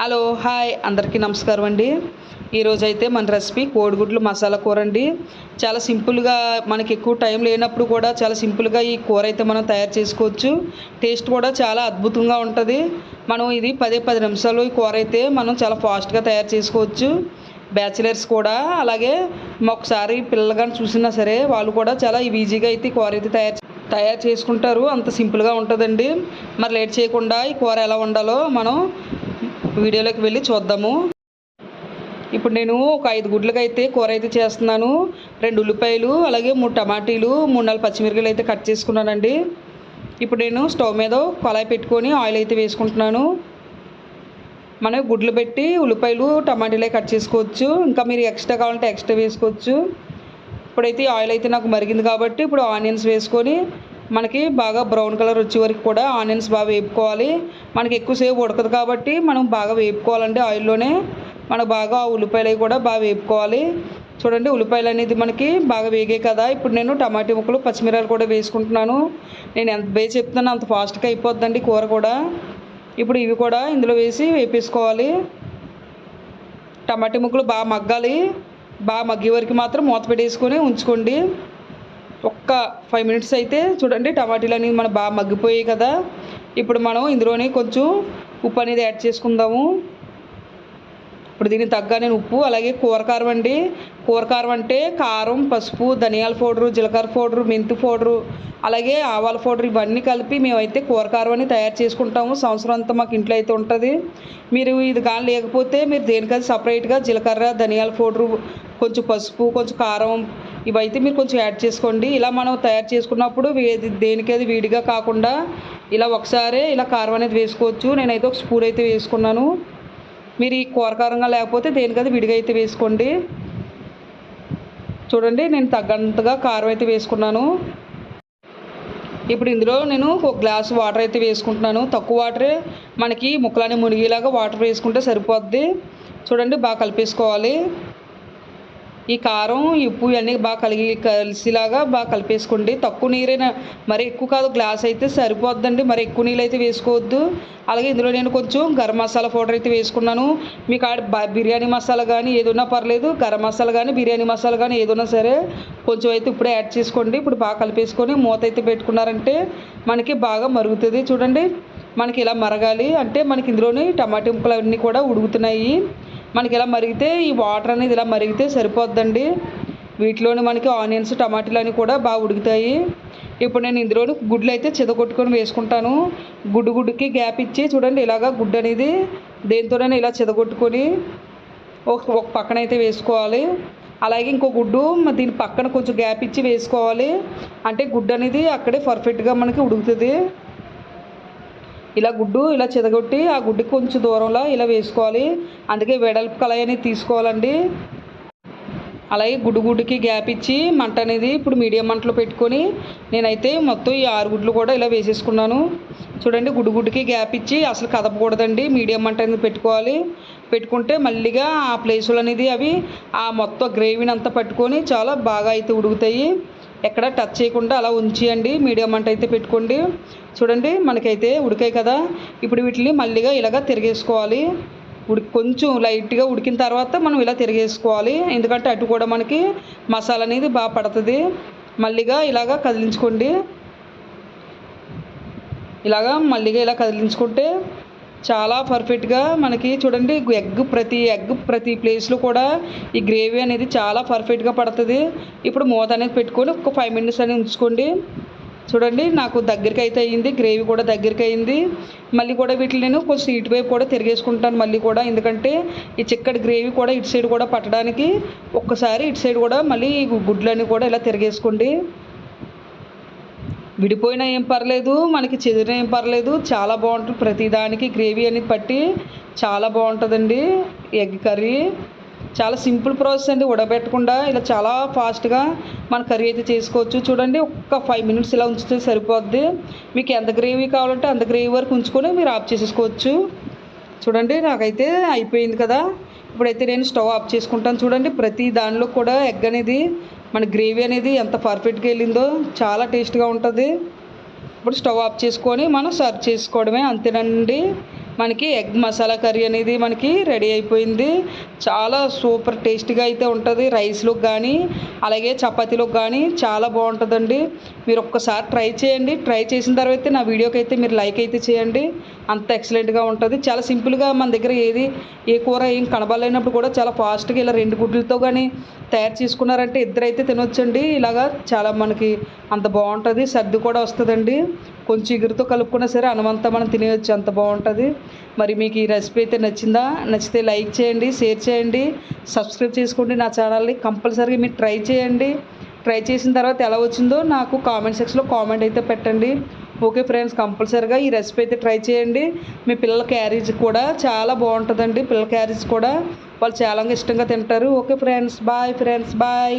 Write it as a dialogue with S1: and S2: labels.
S1: Hello hi. అందరికీ నమస్కారం అండి. ఈరోజు అయితే మన రెసిపీ కోడిగుడ్లు మసాలా కూర అండి. చాలా సింపుల్గా మనకి ఎక్కువ టైం లేనప్పుడు కూడా చాలా సింపుల్గా ఈ కూర అయితే మనం తయారు చేసుకోవచ్చు. టేస్ట్ కూడా చాలా అద్భుతంగా ఉంటుంది. మనం ఇది పదే పది నిమిషాలు ఈ కూర అయితే మనం చాలా ఫాస్ట్గా తయారు చేసుకోవచ్చు. బ్యాచిలర్స్ కూడా అలాగే ఒకసారి పిల్లలు కానీ చూసినా సరే వాళ్ళు కూడా చాలా ఈజీగా అయితే కూర అయితే తయారు తయారు చేసుకుంటారు. అంత సింపుల్గా ఉంటుందండి. మరి లేట్ చేయకుండా ఈ కూర ఎలా ఉండాలో మనం వీడియోలోకి వెళ్ళి చూద్దాము. ఇప్పుడు నేను ఒక ఐదు గుడ్లకి అయితే కూర అయితే చేస్తున్నాను. రెండు ఉల్లిపాయలు అలాగే మూడు టమాటీలు మూడు నాలుగు పచ్చిమిరపకాయలు అయితే కట్ చేసుకున్నానండి. ఇప్పుడు నేను స్టవ్ మీద కళాయి పెట్టుకొని ఆయిల్ అయితే వేసుకుంటున్నాను. మనం గుడ్లు పెట్టి ఉల్లిపాయలు టమాటీలే కట్ చేసుకోవచ్చు. ఇంకా మీరు ఎక్స్ట్రా కావాలంటే ఎక్స్ట్రా వేసుకోవచ్చు. ఇప్పుడైతే ఆయిల్ అయితే నాకు మరిగింది కాబట్టి ఇప్పుడు ఆనియన్స్ వేసుకొని మనకి బాగా బ్రౌన్ కలర్ వచ్చే వరకు కూడా ఆనియన్స్ బాగా వేపుకోవాలి. మనకి ఎక్కువసేపు ఉడకదు కాబట్టి మనం బాగా వేపుకోవాలండి ఆయిల్లోనే. మనకు బాగా ఆ ఉల్లిపాయలు అవి కూడా బాగా వేపుకోవాలి. చూడండి ఉల్లిపాయలు అనేది మనకి బాగా వేగాయి కదా. ఇప్పుడు నేను టమాటా ముక్కలు పచ్చిమిరాలు కూడా వేసుకుంటున్నాను. నేను ఎంత వేసి చెప్తున్నాను అంత ఫాస్ట్గా అయిపోద్దండి కూర కూడా. ఇప్పుడు ఇవి కూడా ఇందులో వేసి వేపేసుకోవాలి. టమాటా ముక్కలు బాగా మగ్గాలి. బాగా మగ్గే వరకు మాత్రం మూత పెట్టేసుకొని ఉంచుకోండి. ఒక్క ఫైవ్ మినిట్స్ అయితే చూడండి టమాటీలు అనేవి మనం బాగా మగ్గిపోయాయి కదా. ఇప్పుడు మనం ఇందులోనే కొంచెం ఉప్పు అనేది యాడ్ చేసుకుందాము. ఇప్పుడు దీనికి తగ్గ నేను ఉప్పు అలాగే కూరకారం అండి. కూరకారం అంటే కారం పసుపు ధనియాల పౌడరు జీలకర్ర పౌడరు మెంతి పౌడరు అలాగే ఆవాల పౌడర్ ఇవన్నీ కలిపి మేమైతే కూరకారం అని తయారు చేసుకుంటాము. సంవత్సరం అంతా మాకు ఇంట్లో అయితే ఉంటుంది. మీరు ఇది కానీ లేకపోతే మీరు దేనికది సపరేట్గా జీలకర్ర ధనియాల పౌడరు కొంచెం పసుపు కొంచెం కారం ఇవైతే మీరు కొంచెం యాడ్ చేసుకోండి. ఇలా మనం తయారు చేసుకున్నప్పుడు ఏది దేనికేది విడిగా కాకుండా ఇలా ఒకసారి ఇలా కారం అనేది వేసుకోవచ్చు. నేనైతే ఒక స్పూన్ అయితే వేసుకున్నాను. మీరు ఈ కూరకారంగా లేకపోతే దేనికది విడిగా అయితే వేసుకోండి. చూడండి నేను తగ్గంతగా కారం అయితే వేసుకున్నాను. ఇప్పుడు ఇందులో నేను ఒక గ్లాస్ వాటర్ అయితే వేసుకుంటున్నాను. తక్కువ వాటరే మనకి ముక్కలని మునిగేలాగా వాటర్ వేసుకుంటే సరిపోద్ది. చూడండి బాగా కలిపేసుకోవాలి. ఈ కారం ఈ ఉప్పు ఇవన్నీ బాగా కలిగి కలిసిలాగా బాగా కలిపేసుకోండి. తక్కువ నీరైనా మరి ఎక్కువ కాదు గ్లాస్ అయితే సరిపోద్దండి. మరి ఎక్కువ నీళ్ళు అయితే వేసుకోవద్దు. అలాగే ఇందులో నేను కొంచెం గరం మసాలా పౌడర్ అయితే వేసుకున్నాను. మీకు ఆడ బిర్యానీ మసాలా కానీ ఏదున్నా పర్లేదు. గరం మసాలా కానీ బిర్యానీ మసాలా కానీ ఏదున్నా సరే కొంచెం అయితే ఇప్పుడే యాడ్ చేసుకోండి. ఇప్పుడు బాగా కలిపేసుకొని మూత అయితే పెట్టుకున్నారంటే మనకి బాగా మరుగుతుంది. చూడండి మనకి ఇలా మరగాలి. అంటే మనకి ఇందులోని టమాటా ముక్కలు అన్నీ కూడా ఉడుకుతున్నాయి. మనకి ఇలా మరిగితే ఈ వాటర్ అనేది ఇలా మరిగితే సరిపోద్దండి. వీటిలోని మనకి ఆనియన్స్ టమాటాలు అన్నీ కూడా బాగా ఉడుకుతాయి. ఇప్పుడు నేను ఇందులోని గుడ్లు అయితే చెదగొట్టుకొని వేసుకుంటాను. గుడ్డు గుడ్డుకి గ్యాప్ ఇచ్చి చూడండి ఇలాగా గుడ్డు అనేది దేంతోనైనా ఇలా చెదగొట్టుకొని ఒక ఒక పక్కన అయితే వేసుకోవాలి. అలాగే ఇంకో గుడ్డు దీని పక్కన కొంచెం గ్యాప్ ఇచ్చి వేసుకోవాలి. అంటే గుడ్డు అనేది అక్కడే పర్ఫెక్ట్గా మనకి ఉడుకుతుంది. ఇలా గుడ్డు ఇలా చెదగొట్టి ఆ గుడ్డు కొంచెం దూరంలో ఇలా వేసుకోవాలి. అందుకే వెడల్పు కళాయి అనేది తీసుకోవాలండి. అలాగే గుడ్డు గుడ్డుకి గ్యాప్ ఇచ్చి మంట అనేది ఇప్పుడు మీడియం మంటలో పెట్టుకొని నేనైతే మొత్తం ఈ ఆరు గుడ్లు కూడా ఇలా వేసేసుకున్నాను. చూడండి గుడ్డు గుడ్డుకి గ్యాప్ ఇచ్చి అసలు కదపకూడదండి. మీడియం మంట అనేది పెట్టుకోవాలి. పెట్టుకుంటే మళ్ళీగా ఆ ప్లేసులు అనేది అవి ఆ మొత్తం గ్రేవీని అంతా పట్టుకొని చాలా బాగా అయితే ఉడుకుతాయి. ఎక్కడ టచ్ చేయకుండా అలా ఉంచేయండి. మీడియం మంట అయితే పెట్టుకోండి. చూడండి మనకైతే ఉడికాయి కదా. ఇప్పుడు వీటిని మళ్ళీగా ఇలాగ తిరిగేసుకోవాలి. ఉడి కొంచెం లైట్గా ఉడికిన తర్వాత మనం ఇలా తిరిగేసుకోవాలి. ఎందుకంటే అటు కూడా మనకి మసాలా అనేది బాగా పడుతుంది. మళ్ళీగా ఇలాగా కదిలించుకోండి. ఇలాగా మళ్ళీగా ఇలా కదిలించుకుంటే చాలా పర్ఫెక్ట్గా మనకి చూడండి ఎగ్ ప్రతి ఎగ్ ప్రతి ప్లేస్లో కూడా ఈ గ్రేవీ అనేది చాలా పర్ఫెక్ట్గా పడుతుంది. ఇప్పుడు మూత అనేది పెట్టుకొని ఒక ఫైవ్ మినిట్స్ అనేది ఉంచుకోండి. చూడండి నాకు దగ్గరికి అయితే అయింది గ్రేవీ కూడా దగ్గరికి అయింది. మళ్ళీ కూడా వీటిని నేను కొంచెం ఇటు వైపు కూడా తిరిగేసుకుంటాను మళ్ళీ కూడా. ఎందుకంటే ఈ చిక్కటి గ్రేవీ కూడా ఇటు సైడ్ కూడా పట్టడానికి ఒక్కసారి ఇటు సైడ్ కూడా మళ్ళీ గుడ్లన్నీ కూడా ఇలా తిరిగేసుకోండి. విడిపోయినా ఏం పర్లేదు మనకి చెదిరిన ఏం పర్లేదు. చాలా బాగుంటుంది ప్రతిదానికి గ్రేవీ అనేది పట్టి చాలా బాగుంటుందండి. ఎగ్ కర్రీ చాలా సింపుల్ ప్రాసెస్ అండి ఉడబెట్టకుండా ఇలా చాలా ఫాస్ట్గా మన కర్రీ అయితే చేసుకోవచ్చు. చూడండి ఒక్క ఫైవ్ మినిట్స్ ఇలా ఉంచితే సరిపోద్ది. మీకు ఎంత గ్రేవీ కావాలంటే అంత గ్రేవీ వరకు ఉంచుకొని మీరు ఆఫ్ చేసేసుకోవచ్చు. చూడండి నాకైతే అయిపోయింది కదా. ఇప్పుడైతే నేను స్టవ్ ఆఫ్ చేసుకుంటాను. చూడండి ప్రతి దానిలో కూడా ఎగ్ అనేది మన గ్రేవీ అనేది ఎంత పర్ఫెక్ట్గా వెళ్ళిందో చాలా టేస్ట్గా ఉంటుంది. ఇప్పుడు స్టవ్ ఆఫ్ చేసుకొని మనం సర్వ్ చేసుకోవడమే అంతేనండి. మనకి ఎగ్ మసాలా కర్రీ అనేది మనకి రెడీ అయిపోయింది. చాలా సూపర్ టేస్టీగా అయితే ఉంటుంది రైస్లోకి కానీ అలాగే చపాతీలోకి కానీ చాలా బాగుంటుందండి. మీరు ఒక్కసారి ట్రై చేయండి. ట్రై చేసిన తర్వాత నా వీడియోకి అయితే మీరు లైక్ అయితే చేయండి. అంత ఎక్సలెంట్గా ఉంటుంది. చాలా సింపుల్గా మన దగ్గర ఏది ఏ కూర ఏం కనబడలేనప్పుడు కూడా చాలా ఫాస్ట్గా ఇలా రెండు గుడ్లతో కానీ తయారు చేసుకున్నారంటే ఇద్దరైతే తినొచ్చండి. ఇలాగా చాలా మనకి అంత బాగుంటుంది. సర్ది కూడా వస్తుందండి. కొంచెం ఇగురుతో కలుపుకున్నా సరే అన్నమంతా మనం తినేయచ్చు. అంత బాగుంటుంది. మరి మీకు ఈ రెసిపీ అయితే నచ్చిందా? నచ్చితే లైక్ చేయండి షేర్ చేయండి సబ్స్క్రైబ్ చేసుకోండి నా ఛానల్ని కంపల్సరీగా మీరు ట్రై చేయండి. ట్రై చేసిన తర్వాత ఎలా వచ్చిందో నాకు కామెంట్ సెక్షన్లో కామెంట్ అయితే పెట్టండి. ఓకే ఫ్రెండ్స్ కంపల్సరీగా ఈ రెసిపీ అయితే ట్రై చేయండి. మీ పిల్లల క్యారేజ్ కూడా చాలా బాగుంటుందండి. పిల్లల క్యారేజ్ కూడా వాళ్ళు చాలా ఇష్టంగా తింటారు. Okay friends bye friends bye.